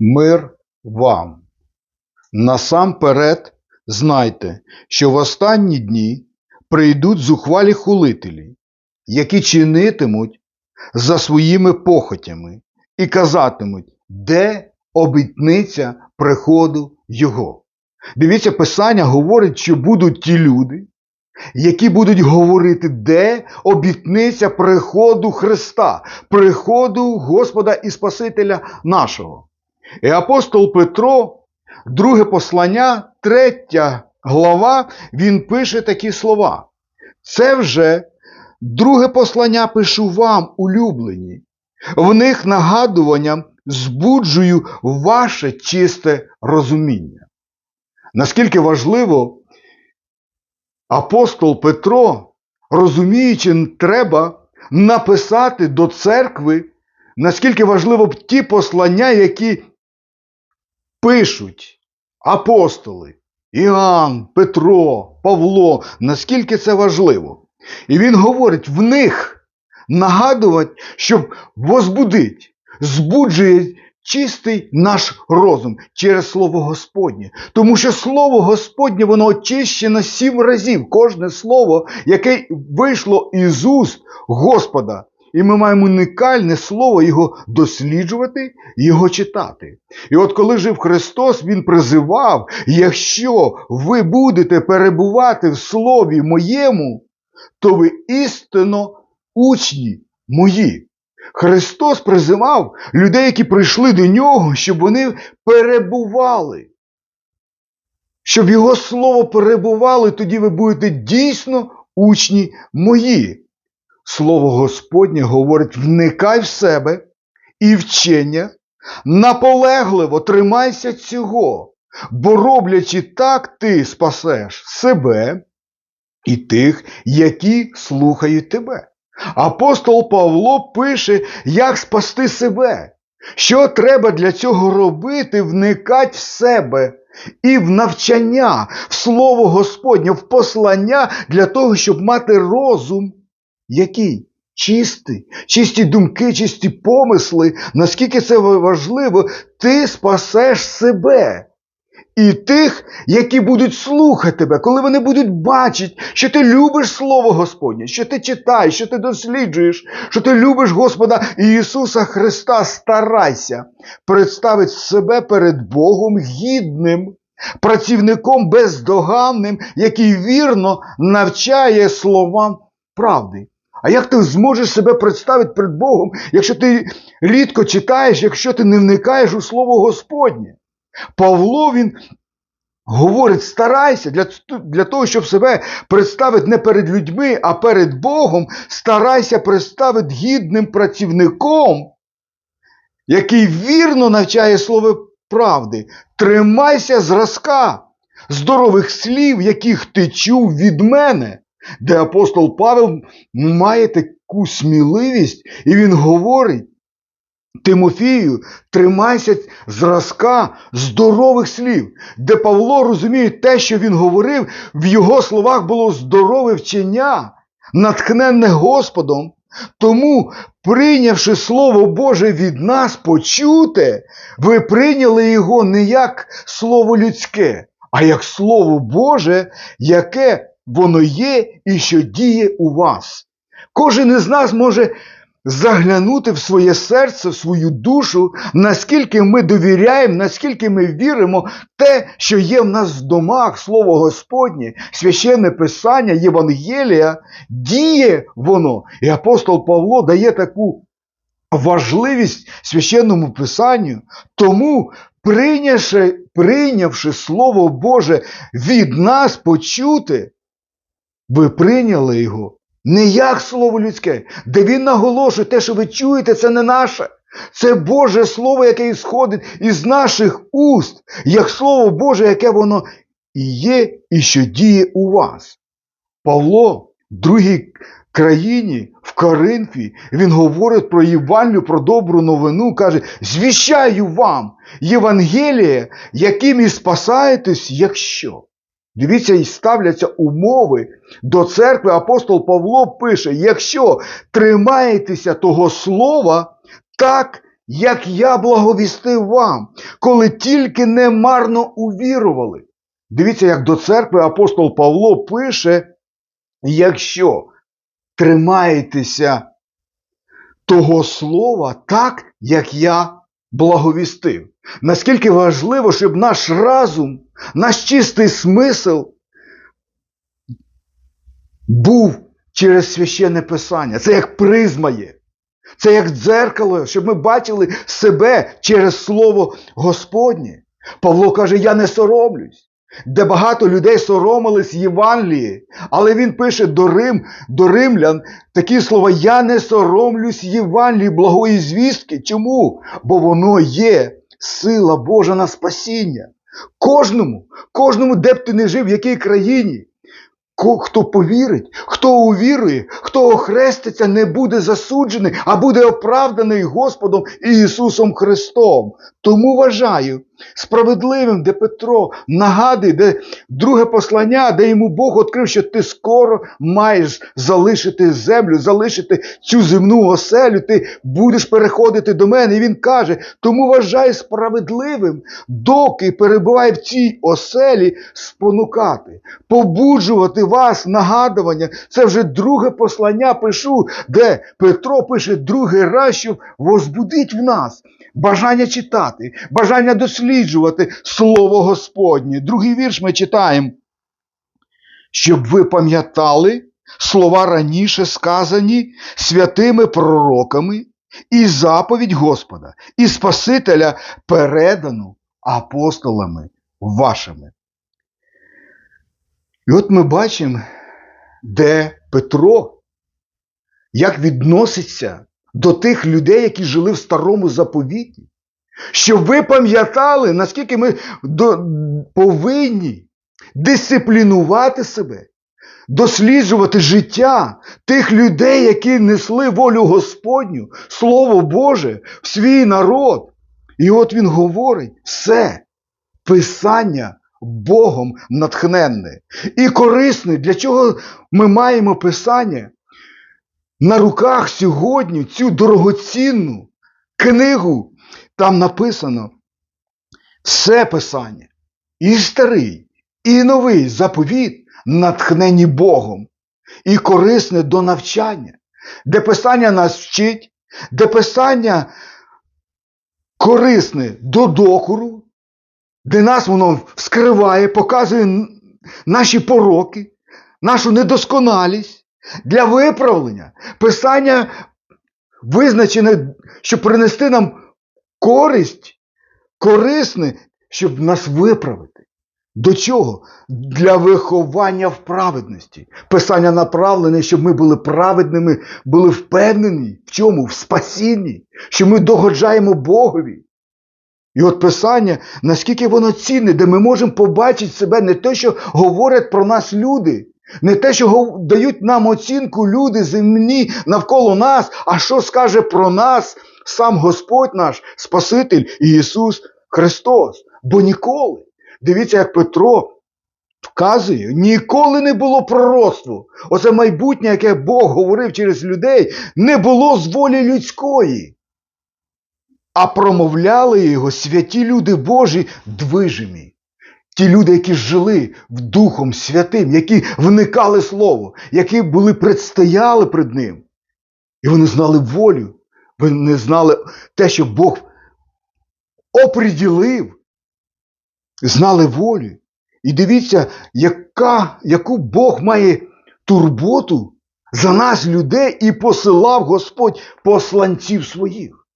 Мир вам. Насамперед знайте, що в останні дні прийдуть зухвалі хулителі, які чинитимуть за своїми похотями і казатимуть, де обітниця приходу Його. Дивіться, Писання говорить, що будуть ті люди, які будуть говорити, де обітниця приходу Христа, приходу Господа і Спасителя нашого. І апостол Петро, друге послання, третя глава, він пише такі слова. Це вже друге послання пишу вам, улюблені. В них нагадуванням збуджую ваше чисте розуміння. Наскільки важливо апостол Петро, розуміючи, треба написати до церкви, наскільки важливо б ті послання, які пишуть апостоли, Іоанн, Петро, Павло, наскільки це важливо. І він говорить, в них нагадувати, щоб возбудить, збуджує чистий наш розум через Слово Господнє. Тому що Слово Господнє, воно очищено сім разів. Кожне слово, яке вийшло із уст Господа. І ми маємо унікальне слово його досліджувати його читати. І от коли жив Христос, Він призивав: якщо ви будете перебувати в Слові моєму, то ви істинно учні мої. Христос призивав людей, які прийшли до нього, щоб вони перебували. Щоб Його Слово перебувало, тоді ви будете дійсно учні мої. Слово Господнє говорить: вникай в себе і вчення, наполегливо тримайся цього, бо роблячи так, ти спасеш себе і тих, які слухають тебе. Апостол Павло пише, як спасти себе. Що треба для цього робити? Вникать в себе і в навчання, в Слово Господнє, в послання для того, щоб мати розум, який чистий, чисті думки, чисті помисли, наскільки це важливо, ти спасеш себе. І тих, які будуть слухати тебе, коли вони будуть бачити, що ти любиш Слово Господнє, що ти читаєш, що ти досліджуєш, що ти любиш Господа Ісуса Христа, старайся представити себе перед Богом гідним, працівником бездоганним, який вірно навчає словам правди. А як ти зможеш себе представити перед Богом, якщо ти рідко читаєш, якщо ти не вникаєш у Слово Господнє? Павло він говорить, старайся для, для того, щоб себе представити не перед людьми, а перед Богом, старайся представити гідним працівником, який вірно навчає слово правди. Тримайся зразка здорових слів, яких ти чув від мене, де апостол Павел має таку сміливість, і він говорить. Тимофію, тримайся зразка здорових слів, де Павло розуміє те, що він говорив, в його словах було здорове вчення, натхненне Господом. Тому, прийнявши Слово Боже від нас почуте, ви прийняли його не як слово людське, а як Слово Боже, яке воно є і що діє у вас. Кожен із нас може заглянути в своє серце, в свою душу, наскільки ми довіряємо, наскільки ми віримо те, що є в нас в домах, Слово Господнє, священне Писання, Євангелія, діє воно. І апостол Павло дає таку важливість священному Писанню. Тому, прийнявши, прийнявши Слово Боже від нас почути, ви прийняли його не як слово людське, де він наголошує, те, що ви чуєте, це не наше. Це Боже Слово, яке ісходить із наших уст, як Слово Боже, яке воно і є, і що діє у вас. Павло в другій країні, в Коринфі, він говорить про Євангелію, про добру новину, каже: звіщаю вам Євангеліє, яким і спасаєтесь, якщо. Дивіться, і ставляться умови до церкви. Апостол Павло пише: якщо тримаєтеся того слова, так як я благовістив вам, коли тільки не марно увірували. Дивіться, як до церкви апостол Павло пише: якщо тримаєтеся того слова так, як я благовістив. Наскільки важливо, щоб наш разум, наш чистий смисл був через священне писання. Це як призма є. Це як дзеркало, щоб ми бачили себе через Слово Господнє. Павло каже: Я не соромлюсь. Де багато людей соромились Євангелії, але він пише до Рим, до римлян такі слова: Я не соромлюсь Євангелії благої звістки. Чому? Бо воно є сила Божа на спасіння. Кожному, кожному, де б ти не жив, в якій країні, Хто повірить, хто увірує, хто охреститься, не буде засуджений, а буде оправданий Господом Ісусом Христом. Тому вважаю справедливим, де Петро нагадує, де друге послання, де йому Бог відкрив, що ти скоро маєш залишити землю, залишити цю земну оселю, ти будеш переходити до мене. І він каже: тому вважаю справедливим, доки перебуває в цій оселі, спонукати, побуджувати вас нагадування. Це вже друге послання пишу, де Петро пише другий раз, що возбудить в нас бажання читати, бажання досліджувати Слово Господнє. Другий вірш ми читаємо. Щоб ви пам'ятали слова раніше сказані святими пророками і заповідь Господа, і Спасителя передану апостолами вашими. І от ми бачимо, де Петро, як відноситься до тих людей, які жили в старому заповіті. Щоб ви пам'ятали, наскільки ми повинні дисциплінувати себе, досліджувати життя тих людей, які несли волю Господню, Слово Боже, в свій народ. І от він говорить: все писання Богом натхненне і корисне. Для чого ми маємо писання? На руках сьогодні цю дорогоцінну книгу там написано все писання, і старий, і новий заповіт натхнені Богом, і корисне до навчання, де писання нас вчить, де писання корисне до докору, де нас воно вскриває, показує наші пороки, нашу недосконалість для виправлення. Писання визначене, щоб принести нам користь, корисне, щоб нас виправити. До чого? Для виховання в праведності. Писання направлене, щоб ми були праведними, були впевнені в чому? В спасінні, що ми догоджаємо Богові. І от Писання, наскільки воно цінне, де ми можемо побачити себе не те, що говорять про нас люди, не те, що дають нам оцінку люди земні навколо нас, а що скаже про нас сам Господь наш, Спаситель Ісус Христос. Бо ніколи. Дивіться, як Петро вказує, ніколи не було пророцтво. Оце майбутнє, яке Бог говорив через людей, не було з волі людської. А промовляли його святі люди Божі движимі. Ті люди, які жили в Духом Святим, які вникали Слово, які були предстояли пред Ним. І вони знали волю, вони знали те, що Бог оприділив, знали волю. І дивіться, яка, яку Бог має турботу за нас, людей, і посилав Господь посланців своїх.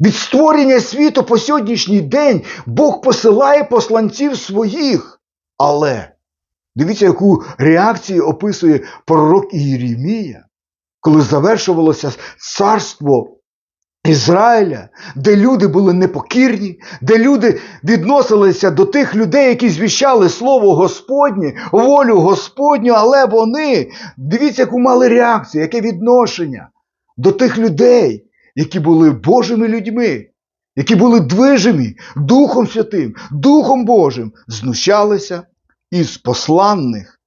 Від створення світу по сьогоднішній день Бог посилає посланців своїх. Але дивіться, яку реакцію описує пророк Єремія, коли завершувалося царство Ізраїля, де люди були непокірні, де люди відносилися до тих людей, які звіщали Слово Господнє, волю Господню, але вони, дивіться, яку мали реакцію, яке відношення до тих людей, які були Божими людьми, які були движимі Духом Святим, Духом Божим, знущалися із посланних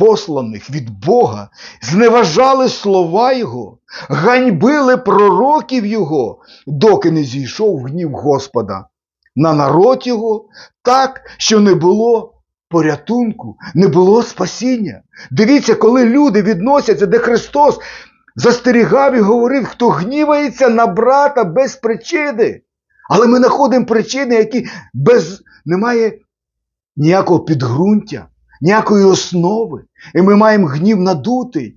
посланих від Бога, зневажали слова Його, ганьбили пророків Його, доки не зійшов гнів Господа на народ Його, так, що не було порятунку, не було спасіння. Дивіться, коли люди відносяться, де Христос застерігав і говорив, хто гнівається на брата без причини. Але ми знаходимо причини, які без немає ніякого підґрунтя, ніякої основи. І ми маємо гнів надутий.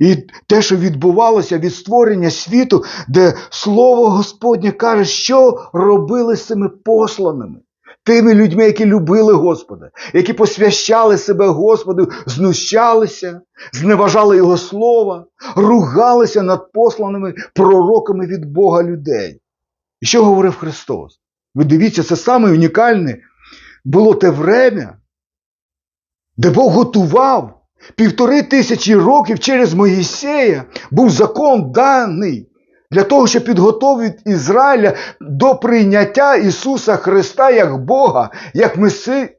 І те, що відбувалося від створення світу, де Слово Господнє каже, що робили з цими посланими, тими людьми, які любили Господа, які посвящали себе Господу, знущалися, зневажали Його Слова, ругалися над посланими пророками від Бога людей. І що говорив Христос? Ви дивіться, це саме унікальне було те время, де Бог готував півтори тисячі років через Моїсея був закон даний для того, щоб підготовити Ізраїля до прийняття Ісуса Христа як Бога, як, Меси,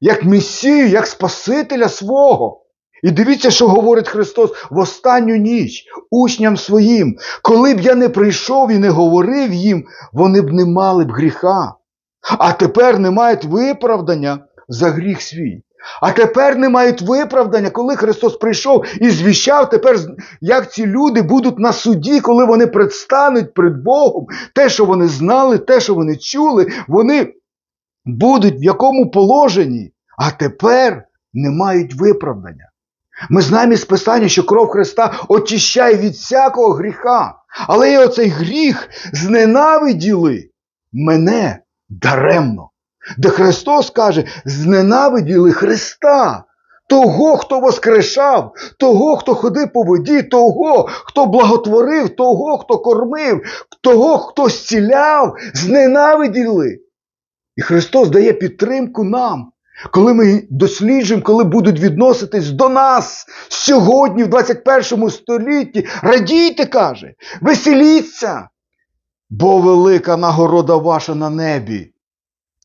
як Месію, як Спасителя свого. І дивіться, що говорить Христос в останню ніч учням своїм. Коли б я не прийшов і не говорив їм, вони б не мали б гріха. А тепер не мають виправдання за гріх свій. А тепер не мають виправдання, коли Христос прийшов і звіщав тепер, як ці люди будуть на суді, коли вони предстануть перед Богом, те, що вони знали, те, що вони чули, вони будуть в якому положенні, а тепер не мають виправдання. Ми знаємо із Писання, що кров Христа очищає від всякого гріха. Але і оцей гріх зненавиділи мене даремно. Де Христос каже, зненавиділи Христа, того, хто воскрешав, того, хто ходив по воді, того, хто благотворив, того, хто кормив, того, хто зціляв, зненавиділи. І Христос дає підтримку нам. Коли ми досліджуємо, коли будуть відноситись до нас сьогодні, в 21 столітті, радійте, каже, веселіться, бо велика нагорода ваша на небі.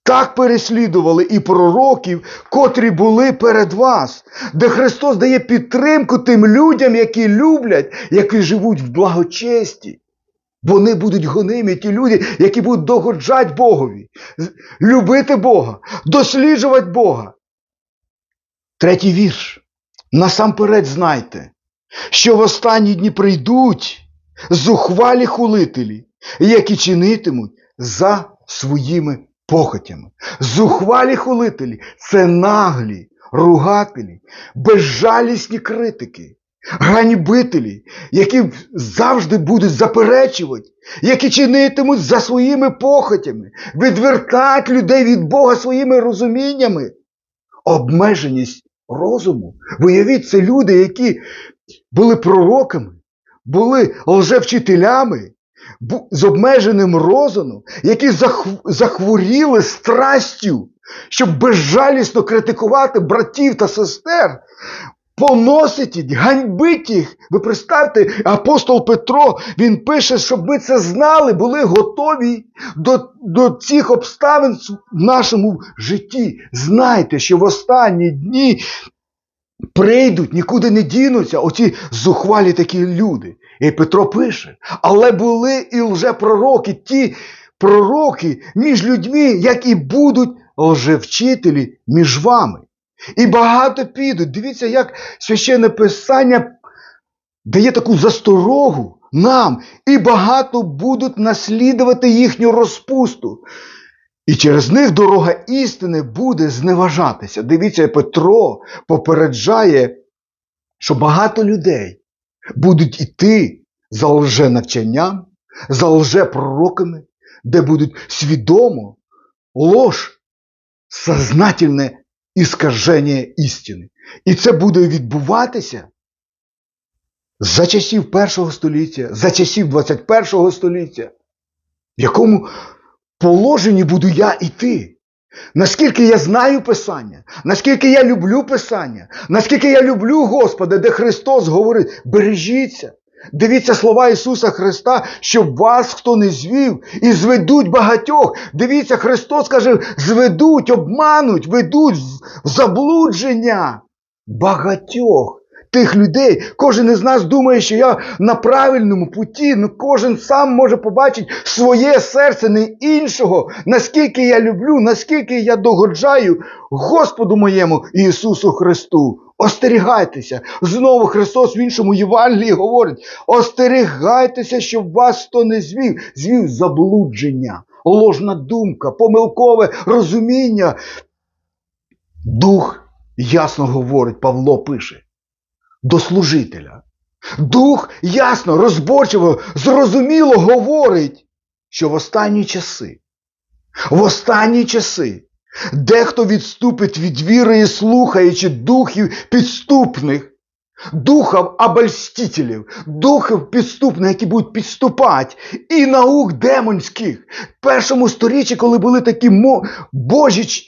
Так переслідували і пророків, котрі були перед вас, де Христос дає підтримку тим людям, які люблять, які живуть в благочесті. Вони будуть гонимі, ті люди, які будуть догоджати Богові, любити Бога, досліджувати Бога. Третій вірш. Насамперед знайте, що в останні дні прийдуть зухвалі хулителі, які чинитимуть за своїми похотями. Зухвалі хулителі це наглі, ругателі, безжалісні критики, ганьбителі, які завжди будуть заперечувати, які чинитимуть за своїми похотями, відвертають людей від Бога своїми розуміннями. Обмеженість розуму. Виявіть, це люди, які були пророками, були лжевчителями, з обмеженим розумом, які захворіли страстю, щоб безжалісно критикувати братів та сестер, поносить їх, ганьбить їх. Ви представте, апостол Петро, він пише, щоб ми це знали, були готові до, до цих обставин в нашому житті. Знайте, що в останні дні прийдуть, нікуди не дінуться оці зухвалі такі люди. І Петро пише, але були і лжепророки, ті пророки між людьми, як і будуть лжевчителі між вами. І багато підуть. Дивіться, як священне писання дає таку засторогу нам, і багато будуть наслідувати їхню розпусту. І через них дорога істини буде зневажатися. Дивіться, Петро попереджає, що багато людей будуть іти за лженавчанням, за лжепророками, де будуть свідомо ложь, сознательне іскаження істини. І це буде відбуватися за часів першого століття, за часів 21 століття, в якому положенні буду я іти. Наскільки я знаю Писання, наскільки я люблю Писання, наскільки я люблю Господа, де Христос говорить, бережіться, дивіться слова Ісуса Христа, щоб вас хто не звів, і зведуть багатьох. Дивіться, Христос каже, зведуть, обмануть, ведуть в заблудження. багатьох тих людей. Кожен із нас думає, що я на правильному путі, ну кожен сам може побачити своє серце, не іншого, наскільки я люблю, наскільки я догоджаю Господу моєму Ісусу Христу. Остерігайтеся. Знову Христос в іншому Євангелії говорить: остерігайтеся, щоб вас хто не звів, звів заблудження, ложна думка, помилкове розуміння. Дух ясно говорить, Павло пише, до служителя. Дух ясно, розборчиво, зрозуміло говорить, що в останні часи, в останні часи дехто відступить від віри і слухаючи духів підступних, духів обольстителів, духів підступних, які будуть підступати, і наук демонських. В першому сторіччі, коли були такі божі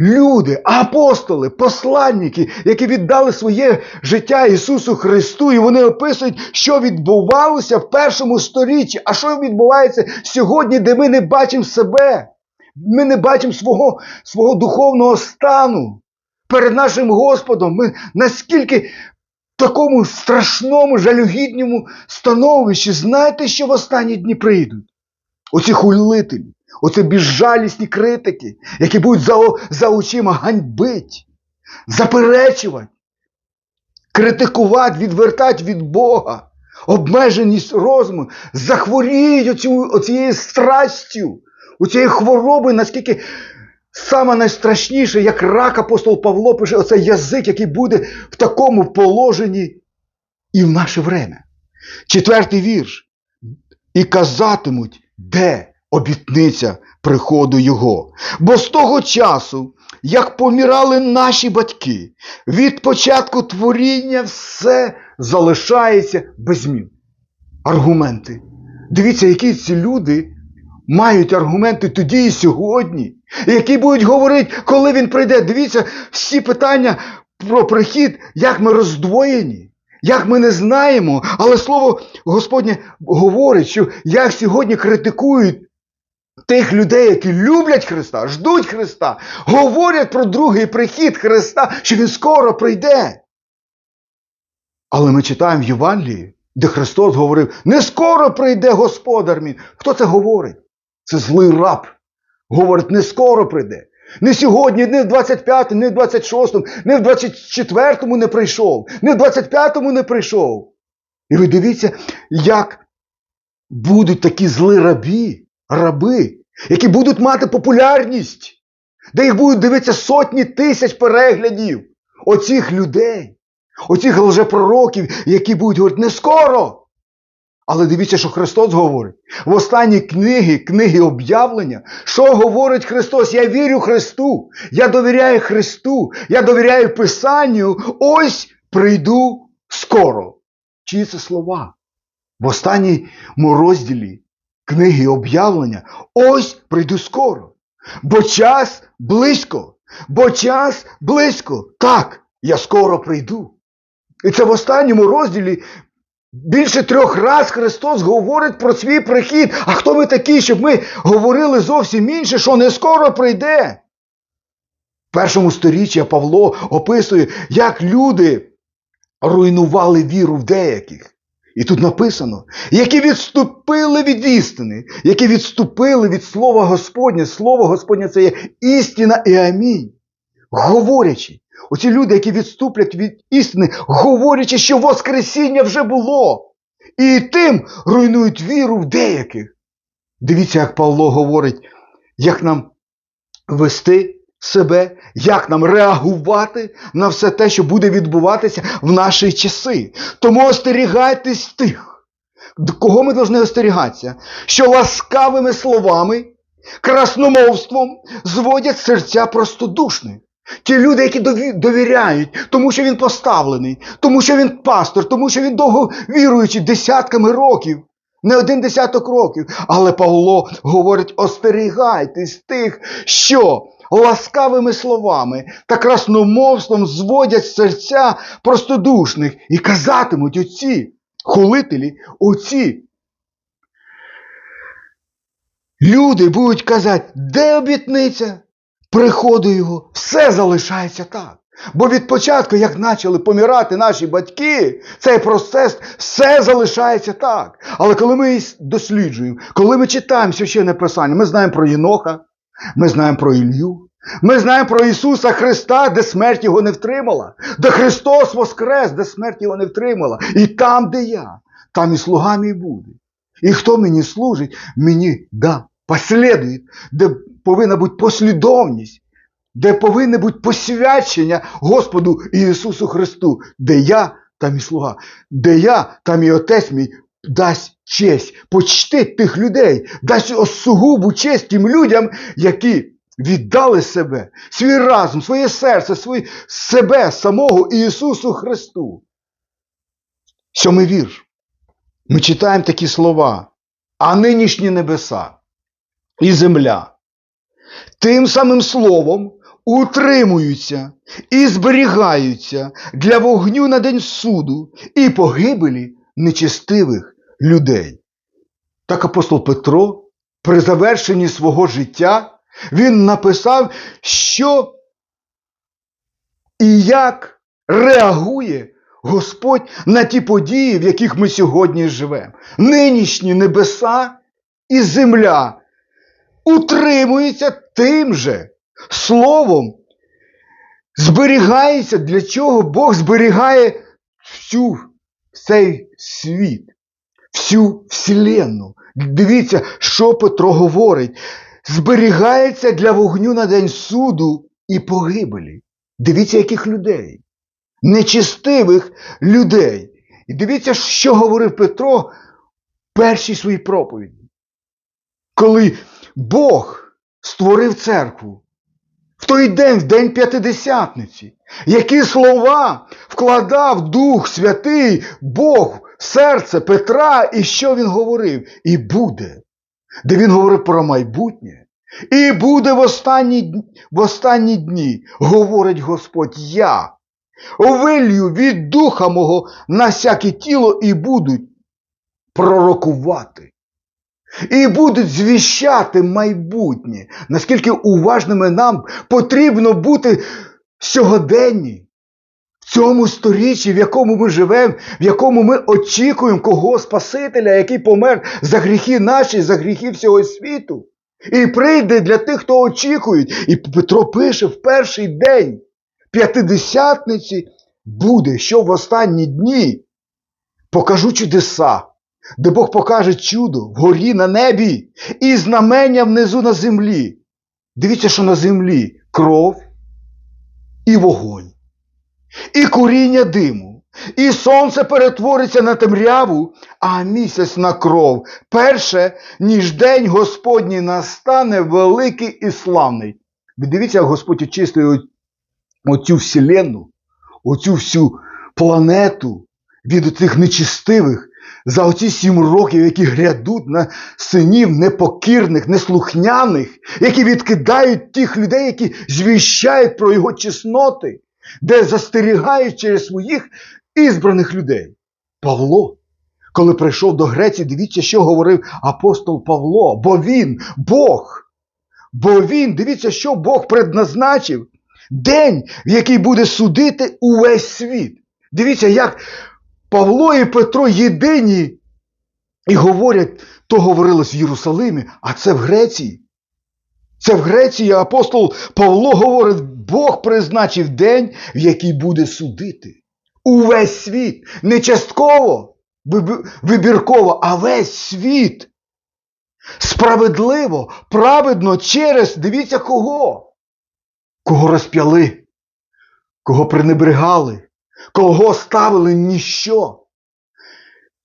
люди, апостоли, посланники, які віддали своє життя Ісусу Христу, і вони описують, що відбувалося в першому сторіччі, а що відбувається сьогодні, де ми не бачимо себе. Ми не бачимо свого, свого духовного стану перед нашим Господом. Ми наскільки такому страшному, жалюгідному становищі, знаєте, що в останні дні прийдуть? Оці хуйлителі, оці безжалісні критики, які будуть за, за очима ганьбить, заперечувати, критикувати, відвертати від Бога, обмеженість розуму, захворіють оцю, оцією страстю, оцією хворобою, наскільки саме найстрашніше, як рак апостол Павло пише, оцей язик, який буде в такому положенні і в наше время. Четвертий вірш. І казатимуть, де обітниця приходу Його. Бо з того часу, як помирали наші батьки, від початку творіння все залишається без змін. Аргументи. Дивіться, які ці люди мають аргументи тоді і сьогодні, які будуть говорити, коли він прийде. Дивіться, всі питання про прихід, як ми роздвоєні. Як ми не знаємо, але слово Господнє говорить, що як сьогодні критикують тих людей, які люблять Христа, ждуть Христа, говорять про другий прихід Христа, що Він скоро прийде. Але ми читаємо в Євангелії, де Христос говорив: не скоро прийде Господар мій. Хто це говорить? Це злий раб. Говорить, не скоро прийде. Не сьогодні, не в 25-му, не в 26-му, не в 24-му не прийшов, не в 25-му не прийшов. І ви дивіться, як будуть такі злі рабі, раби, які будуть мати популярність, де їх будуть дивитися сотні тисяч переглядів оцих людей, оцих лжепророків, які будуть говорити не скоро. Але дивіться, що Христос говорить. В останній книгі, книги об'явлення, що говорить Христос? Я вірю Христу, я довіряю Христу, я довіряю Писанню, ось прийду скоро. Чиї це слова? В останньому розділі книги об'явлення, ось прийду скоро. Бо час близько, бо час близько. Так, я скоро прийду. І це в останньому розділі Більше трьох раз Христос говорить про свій прихід. А хто ми такі, щоб ми говорили зовсім інше, що не скоро прийде? В першому сторіччі Павло описує, як люди руйнували віру в деяких. І тут написано, які відступили від істини, які відступили від Слова Господня. Слово Господнє це є істина і амінь. Говорячи, оці люди, які відступлять від істини, говорячи, що Воскресіння вже було, і тим руйнують віру в деяких. Дивіться, як Павло говорить, як нам вести себе, як нам реагувати на все те, що буде відбуватися в наші часи. Тому остерігайтесь тих, кого ми повинні остерігатися, що ласкавими словами, красномовством зводять серця простодушних. Ті люди, які довіряють, тому що він поставлений, тому що він пастор, тому що він довго віруючий десятками років, не один десяток років. Але Павло говорить: остерігайтесь тих, що ласкавими словами та красномовством зводять серця простодушних і казатимуть оці хулителі, оці. Люди будуть казати, де обітниця? приходу його, все залишається так. Бо від початку, як почали помирати наші батьки, цей процес все залишається так. Але коли ми досліджуємо, коли ми читаємо священне писання, ми знаємо про Єноха, ми знаємо про Ілью, ми знаємо про Ісуса Христа, де смерть його не втримала, де Христос воскрес, де смерть його не втримала. І там, де я, там і слуга мій буде. І хто мені служить, мені да, послідує, де повинна бути послідовність, де повинне бути посвячення Господу Ісусу Христу, де я, там і слуга, де я, там і Отець мій дасть честь, почтить тих людей, дасть осугубу честь тим людям, які віддали себе, свій разум, своє серце, своє, себе самого Ісусу Христу. Сьомий вірш. Ми читаємо такі слова, а нинішні небеса і земля тим самим словом утримуються і зберігаються для вогню на день суду і погибелі нечестивих людей. Так апостол Петро при завершенні свого життя він написав, що і як реагує Господь на ті події, в яких ми сьогодні живемо. Нинішні небеса і земля утримуються тим же словом, зберігається, для чого Бог зберігає всю цей світ, всю вселенну. Дивіться, що Петро говорить. Зберігається для вогню на день суду і погибелі. Дивіться, яких людей. Нечистивих людей. І дивіться, що говорив Петро в першій своїй проповіді. Коли Бог створив церкву той день, в день П'ятидесятниці, які слова вкладав Дух Святий Бог в серце Петра, і що він говорив? І буде, де він говорив про майбутнє. І буде в останні, в останні дні, говорить Господь, я вилью від духа мого на всяке тіло і будуть пророкувати. І будуть звіщати майбутнє, наскільки уважними нам потрібно бути сьогоденні, в цьому сторіччі, в якому ми живемо, в якому ми очікуємо кого Спасителя, який помер за гріхи наші, за гріхи всього світу. І прийде для тих, хто очікують. І Петро пише в перший день п'ятидесятниці буде, що в останні дні покажу чудеса де Бог покаже чудо вгорі на небі і знамення внизу на землі. Дивіться, що на землі кров і вогонь, і куріння диму, і сонце перетвориться на темряву, а місяць на кров. Перше, ніж день Господній настане великий і славний. Ви дивіться, як Господь очистує оцю вселенну, оцю всю планету від цих нечистивих за оці сім років, які грядуть на синів непокірних, неслухняних, які відкидають тих людей, які звіщають про його чесноти, де застерігають через своїх ізбраних людей. Павло, коли прийшов до Греції, дивіться, що говорив апостол Павло, бо він Бог. Бо він, дивіться, що Бог предназначив. День, в який буде судити увесь світ. Дивіться, як Павло і Петро єдині і говорять, то говорилось в Єрусалимі, а це в Греції. Це в Греції апостол Павло говорить, Бог призначив день, в який буде судити. Увесь світ. Не частково, вибірково, а весь світ. Справедливо, праведно через, дивіться кого? Кого розп'яли, кого пренебрегали, кого ставили ніщо.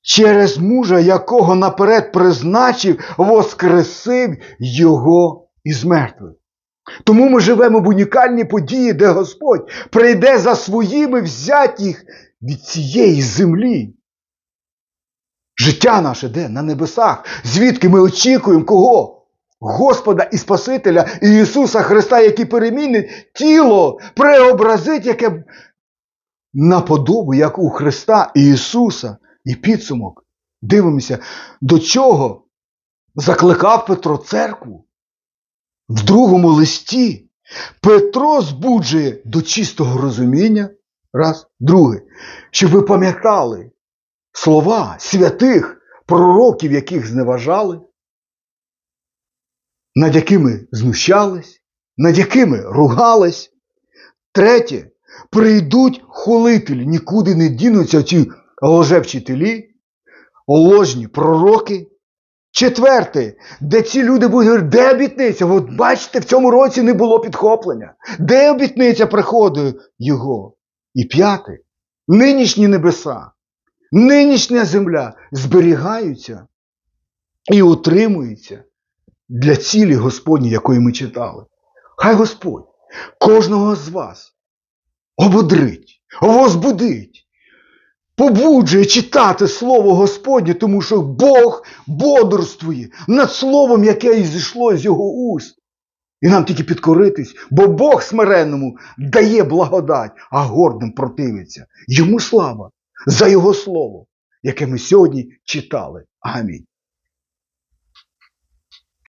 Через мужа, якого наперед призначив, воскресив його із мертвих. Тому ми живемо в унікальній події, де Господь прийде за своїми взятіх від цієї землі. Життя наше де? На небесах. Звідки ми очікуємо кого? Господа і Спасителя Ісуса Христа, який перемінить тіло, преобразить, яке на подобу, як у Христа і Ісуса, і підсумок. Дивимося, до чого закликав Петро церкву в другому листі, Петро збуджує до чистого розуміння. Раз. Друге, щоб ви пам'ятали слова святих пророків, яких зневажали, над якими знущались, над якими ругались. Третє, прийдуть хулителі, нікуди не дінуться ці лжевчителі, ложні пророки. Четверте, де ці люди будуть говорити, де обітниця? От бачите, в цьому році не було підхоплення. Де обітниця приходу його? І п'яте, нинішні небеса, нинішня земля зберігаються і утримуються для цілі Господні, якої ми читали. Хай Господь кожного з вас ободрить, возбудить, побуджує читати Слово Господнє, тому що Бог бодрствує над словом, яке зійшло з його уст. І нам тільки підкоритись, бо Бог смиренному дає благодать, а гордим противиться. Йому слава за Його слово, яке ми сьогодні читали. Амінь.